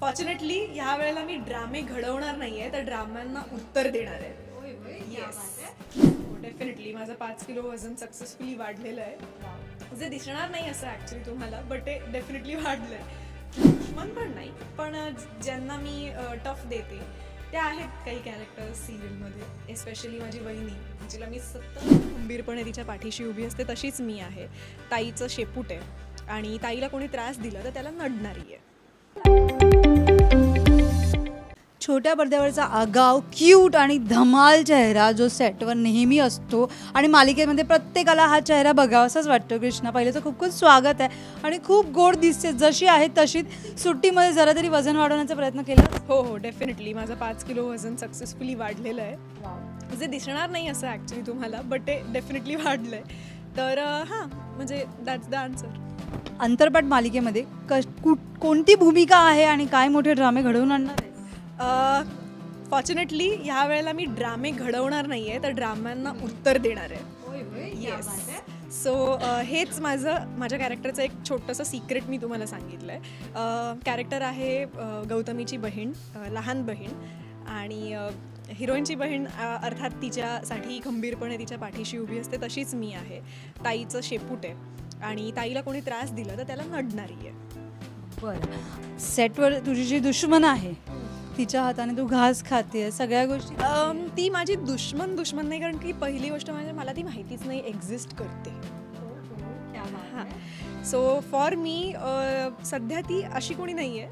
Fortunately ह्या वेळेला मी ड्रामे घडवणार नाहीये तर ड्रामांना उत्तर देणार आहे. डेफिनेटली माझं पाच किलो वजन सक्सेसफुली वाढलेलं आहे. जे दिसणार नाही असं ॲक्च्युली तुम्हाला बट ते डेफिनेटली वाढलं आहे दुश्मन पण नाही पण ज्यांना मी टफ देते त्या आहेत काही कॅरेक्टर्स सिरियलमध्ये एस्पेशली माझी वहिनी जिला मी सतत खंबीरपणे तिच्या पाठीशी उभी असते तशीच मी आहे. ताईचं शेपूट आहे आणि ताईला कोणी त्रास दिला तर त्याला नडणारी आहे. छोट्या पडद्यावरचा आगाव क्यूट आणि धमाल चेहरा जो सेटवर नेहमी असतो आणि मालिकेमध्ये प्रत्येकाला हा चेहरा बघावासाच वाटतो. कृष्णा पहिलेचं खूप खूप स्वागत आहे आणि खूप गोड दिसते. जशी आहे तशीच सुट्टीमध्ये जरा तरी वजन वाढवण्याचा प्रयत्न केला? हो हो डेफिनेटली माझं पाच किलो वजन सक्सेसफुली वाढलेलं आहे. जे दिसणार नाही असं ॲक्च्युली तुम्हाला बट ते डेफिनेटली वाढलं आहे तर हां म्हणजे दॅट्स द आन्सर अंतरपाठ मालिकेमध्ये क कु- कोणती भूमिका आहे आणि काय मोठे ड्रामे घडवून आणणार फॉर्च्युनेटली ह्या वेळेला मी ड्रामे घडवणार नाही आहे तर ड्रामांना उत्तर देणार आहे. येस सो हेच माझं माझ्या कॅरेक्टरचं एक छोटंसं सिक्रेट मी तुम्हाला सांगितलं आहे कॅरेक्टर आहे गौतमीची बहीण लहान बहीण. आणि हिरोईनची बहीण अर्थात तिच्यासाठी खंबीरपणे तिच्या पाठीशी उभी असते तशीच मी आहे. ताईचं शेपूट आहे. आणि ताईला कोणी त्रास दिला तर त्याला नडणारी आहे. बरं. सेटवर तुझी जी दुश्मन आहे तिच्या हाताने तू घास खाते सगळ्या गोष्टी. अम, ती माझी दुश्मन दुश्मन नाही कारण की पहिली गोष्ट म्हणजे मला ती माहितीच नाही एक्झिस्ट करते. हां. सो फॉर मी सध्या ती अशी कोणी नाही आहे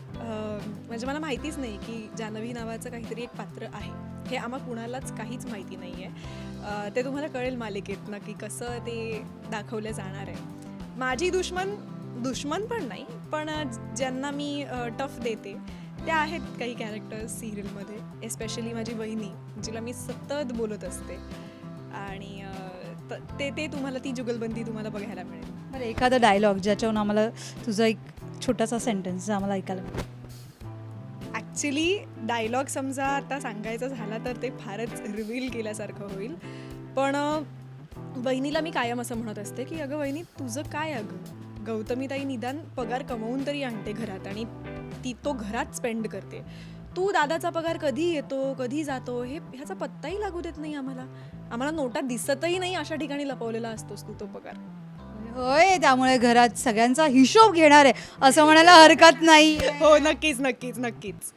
म्हणजे मला माहितीच नाही की जान्हवी नावाचं काहीतरी एक पात्र आहे. हे आम्हा कुणालाच काहीच माहिती नाही आहे ते तुम्हाला कळेल मालिकेत की कसं ते दाखवलं जाणार आहे. माझी दुश्मन दुश्मन पण नाही पण ज्यांना मी टफ देते त्या आहेत काही कॅरेक्टर्स सिरियलमध्ये एस्पेशली माझी वहिनी जिला मी सतत बोलत असते. आणि त- ते ते तुम्हाला ती जुगलबंदी तुम्हाला बघायला मिळेल. बरं एखादा डायलॉग ज्याच्यावरून आम्हाला तुझा एक छोटासा सेंटेन्स आम्हाला ऐकायला मिळेल. ॲक्च्युली डायलॉग समजा आता सांगायचा झाला तर ते फारच रिव्हील केल्यासारखं होईल. पण वहिनीला मी कायम असं म्हणत असते की अगं वहिनी तुझं काय अगं? गौतमीताई निदान पगार कमवून तरी आणते घरात आणि ती तो घरात स्पेंड करते. तू दादाचा पगार कधी येतो कधी जातो हे ह्याचा पत्ताही लागू देत नाही आम्हाला. आम्हाला नोटा दिसतही नाही अशा ठिकाणी लपवलेला असतोस तू तो पगार. होय त्यामुळे घरात सगळ्यांचा हिशोब घेणार आहे. असं म्हणायला हरकत नाही. हो नक्कीच नक्कीच नक्कीच.